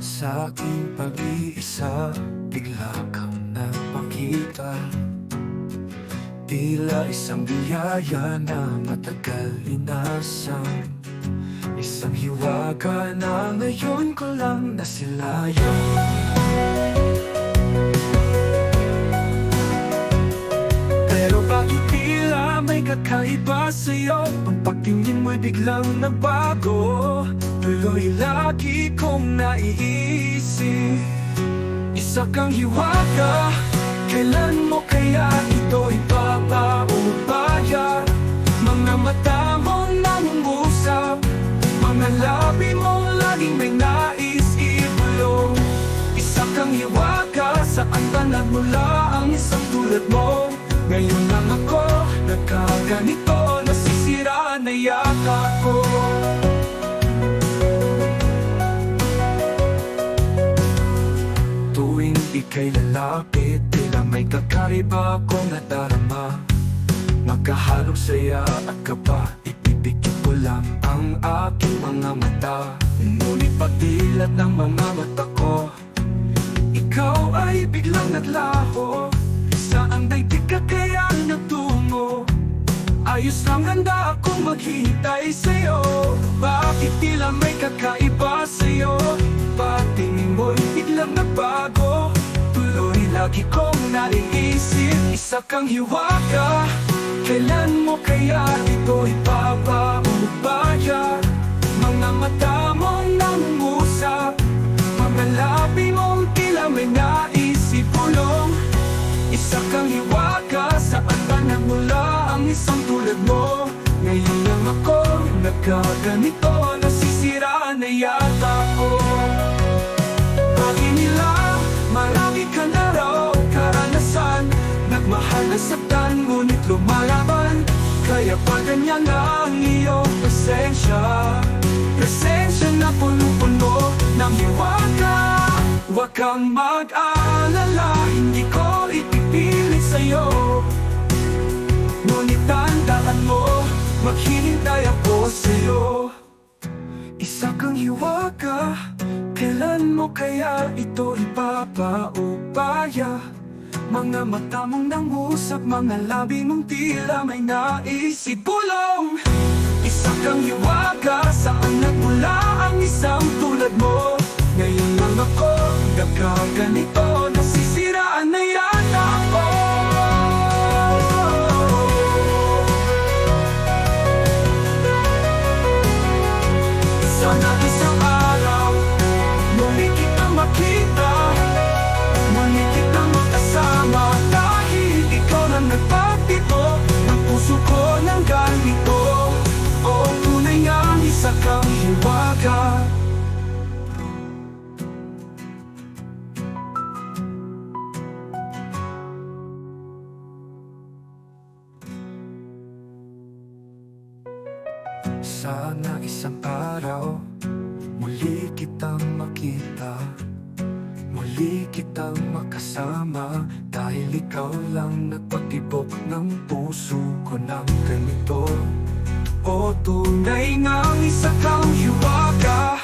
Sa aking pag-iisa Bigla kang nagpakita Tila isang biyaya na matagal inasang Isang hiwaga na ngayon ko lang nasilayan may kakaiba sa'yo? Ang pagtingin mo'y biglang nagbago Tuloy lagi kong naiisip. Isa kang hiwaga. Kailan mo kaya ito ipapaubaya? Mga mata mo nangungusap. Mga labi mo laging may nais ibulong Isa kang hiwaga. Saan ba nagmula ang isang tulad mo? Ngayon lang ako Nagkaganito. Nasisira na yata ko Ika'y lalapit Tila may kakariba akong nadarama. Magkahalong saya at kaba Ipipikit ko lang ang aking mga mata. Ngunit pagdilat ng mga mata ko Ikaw ay biglang naglaho. Saan daigdig ka kaya nagtungo? Ayos lang handa akong maghihintay sa'yo. Bakit tila may kakaiba sa'yo? Patingin lagi kong naiisip Isa kang hiwaga Kailan mo kaya ito ipapaubaya Mga mata mong nangungusap Mga labi mong tila may naisip pulong isa kang hiwaga Saan ba nagmula ang isang tulad mo? Ngayon lang ako nagkaganito Nasisira na yata ko Kaya pa ganyan na ang iyong presensya. Presensya na puno-puno ng hiwaga Huwag kang mag-alala Hindi ko ipipilit sa'yo. Ngunit tandaan mo Maghihintay ako sa'yo. Isa kang hiwaga Kailan mo kaya ito ipapaubaya Mga mata mong nangusap Mga labi mong tila may naisip. Bulong Isa kang hiwaga Saan nagmula ang isang tulad mo? Ngayon lang ako Nagkaganito Nasisiraan na yata ako. Sana isang araw Muli kita makita Sana isang araw Muli kitang makita. Muli kitang makasama Dahil ikaw lang nagpatibok ng puso ko ng ganito. O tunay ngang isa kang hiwaga